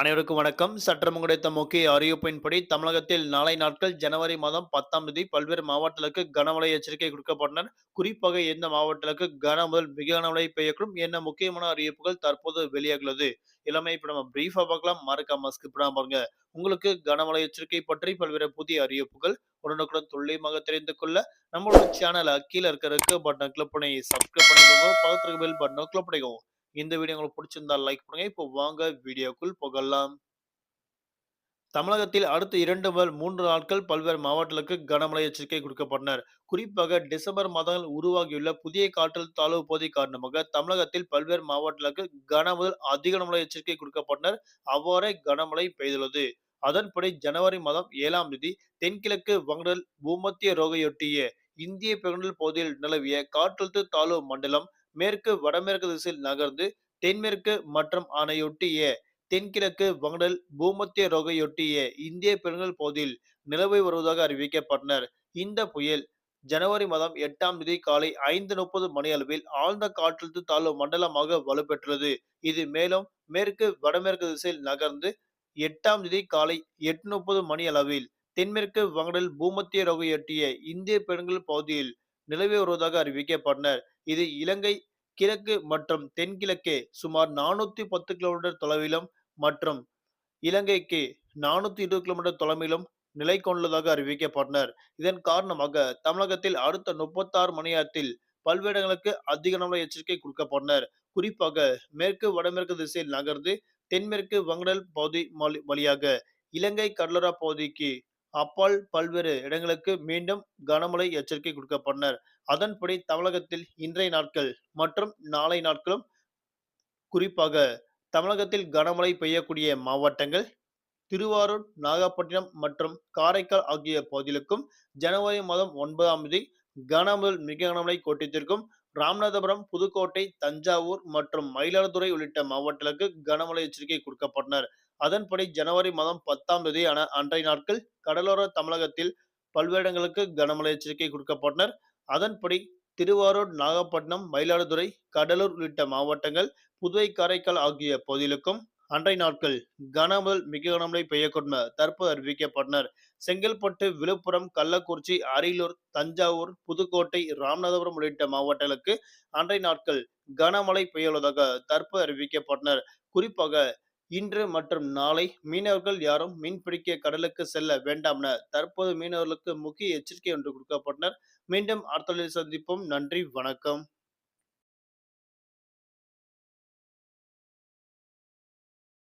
அனைவருக்கும் வணக்கம். சற்றம் கிடைத்த முக்கிய அறிவிப்பின்படி தமிழகத்தில் நாளை நாட்கள் ஜனவரி மாதம் பத்தாம் தேதி பல்வேறு மாவட்டங்களுக்கு கனமழை எச்சரிக்கை கொடுக்கப்பட்டனர் குறிப்பாக எந்த மாவட்டங்களுக்கு கன முதல் மிக கனமழை பெய்யக்கூடும் என்ன முக்கியமான அறிவிப்புகள் தற்போது வெளியாகுள்ளது எல்லாமே இப்ப நம்ம பிரீஃபா பார்க்கலாம். மறக்காம ஸ்கிப் பாருங்க. உங்களுக்கு கனமழை எச்சரிக்கை பற்றி பல்வேறு புதிய அறிவிப்புகள் உடனுக்குடன் துல்லியமாக தெரிந்து கொள்ள நம்மளோட சேனலை கீழே இருக்கிற பட்டனை கிளிக் பண்ணி சப்ஸ்கிரைப் பண்ணிக்கோங்க. பக்கத்துக்கு பெல் பட்டனை கிளிக் பண்ணிக்கோங்க. இந்த வீடியோ உங்களுக்கு பிடிச்சிருந்தா லைக் பண்ணுங்க. இப்போ வாங்க வீடியோக்குள் புகழலாம் தமிழகத்தில் அடுத்த இரண்டு முதல் மூன்று நாட்கள் பல்வேறு மாவட்டங்களுக்கு கனமழை எச்சரிக்கை கொடுக்கப்பட்டனர். குறிப்பாக டிசம்பர் மாதங்கள் உருவாகியுள்ள புதிய காற்றல் தாழ்வு பகுதி காரணமாக தமிழகத்தில் பல்வேறு மாவட்டங்களுக்கு கன முதல் அதிக கனமழை எச்சரிக்கை கொடுக்கப்பட்டனர். அவ்வாறே கனமழை பெய்துள்ளது. அதன்படி ஜனவரி மாதம் ஏழாம் தேதி தென்கிழக்கு வங்கடல் பூமத்திய ரோகையொட்டிய இந்திய பெருங்கடல் பகுதியில் நிலவிய காற்றழுத்த தாழ்வு மண்டலம் மேற்கு வடமேற்கு திசையில் நகர்ந்து தென்மேற்கு மற்றும் அதனையொட்டிய தென்கிழக்கு வங்கடல் பூமத்திய ரோகையொட்டிய இந்திய பெருங்கல் பகுதியில் நிலவை வருவதாக அறிவிக்கப்பட்டனர். இந்த புயல் ஜனவரி மாதம் எட்டாம் தேதி காலை ஐந்து முப்பது மணி அளவில் ஆழ்ந்த காற்றழுத்த தாழ்வு மண்டலமாக வலுப்பெற்றுள்ளது. இது மேலும் மேற்கு வடமேற்கு திசையில் நகர்ந்து எட்டாம் தேதி காலை எட்டு முப்பது மணி அளவில் தென்மேற்கு வங்கடல் பூமத்திய ரோகையொட்டிய இந்திய பெருங்கல் பகுதியில் நிலவி வருவதாக அறிவிக்கப்பட்டனர். இது இலங்கை கிழக்கு மற்றும் தென்கிழக்கே சுமார் நானூத்தி பத்து கிலோமீட்டர் தொலைவிலும் மற்றும் இலங்கைக்கு நானூத்தி இருபது கிலோமீட்டர் தொலைவிலும் நிலை கொண்டுள்ளதாக அறிவிக்கப்பட்டனர். இதன் காரணமாக தமிழகத்தில் அடுத்த முப்பத்தாறு மணி நேரத்தில் பல்வேறு இடங்களுக்கு அதிக கனமழை எச்சரிக்கை கொடுக்கப்பட்டனர். குறிப்பாக மேற்கு வடமேற்கு திசையில் நகர்ந்து தென்மேற்கு வங்கடல் பகுதி வழியாக இலங்கை கடலோரா பகுதிக்கு அப்பால் பல்வேறு இடங்களுக்கு மீண்டும் கனமழை எச்சரிக்கை கொடுக்கப்பட்டனர். அதன்படி தமிழகத்தில் இன்றைய நாட்கள் மற்றும் நாளை நாட்களும் குறிப்பாக தமிழகத்தில் கனமழை பெய்யக்கூடிய மாவட்டங்கள் திருவாரூர் நாகப்பட்டினம் மற்றும் காரைக்கால் ஆகிய பகுதிகளுக்கும் ஜனவரி மாதம் ஒன்பதாம் தேதி கனமுதல் மிக கனமழை கோட்டத்திற்கும் ராமநாதபுரம் புதுக்கோட்டை தஞ்சாவூர் மற்றும் மயிலாடுதுறை உள்ளிட்ட மாவட்டங்களுக்கு கனமழை எச்சரிக்கை கொடுக்கப்பட்டனர். அதன்படி ஜனவரி மாதம் பத்தாம் தேதி அன்றைய நாட்கள் கடலோர தமிழகத்தில் பல்வேறு இடங்களுக்கு கனமழை எச்சரிக்கை கொடுக்கப்பட்டனர். அதன்படி திருவாரூர் நாகப்பட்டினம் மயிலாடுதுறை கடலூர் உள்ளிட்ட மாவட்டங்கள் புதுவை காரைக்கால் ஆகிய பகுதிகளுக்கும் அன்றைய நாட்கள் கன முதல் மிக கனமழை பெய்யக்கூடும் தற்போது அறிவிக்கப்பட்டனர். செங்கல்பட்டு விழுப்புரம் கள்ளக்குறிச்சி அரியலூர் தஞ்சாவூர் புதுக்கோட்டை ராமநாதபுரம் உள்ளிட்ட மாவட்டங்களுக்கு அன்றைய நாட்கள் கனமழை பெய்யுள்ளதாக தற்போது அறிவிக்கப்பட்டனர். குறிப்பாக இன்று மற்றும் நாளை மீனவர்கள் யாரும் மீன்பிடிக்க கடலுக்கு செல்ல வேண்டாம் என தற்போது மீனவர்களுக்கு முக்கிய எச்சரிக்கை ஒன்று கொடுக்கப்பட்டனர். மீண்டும் அடுத்த சந்திப்போம். நன்றி. வணக்கம்.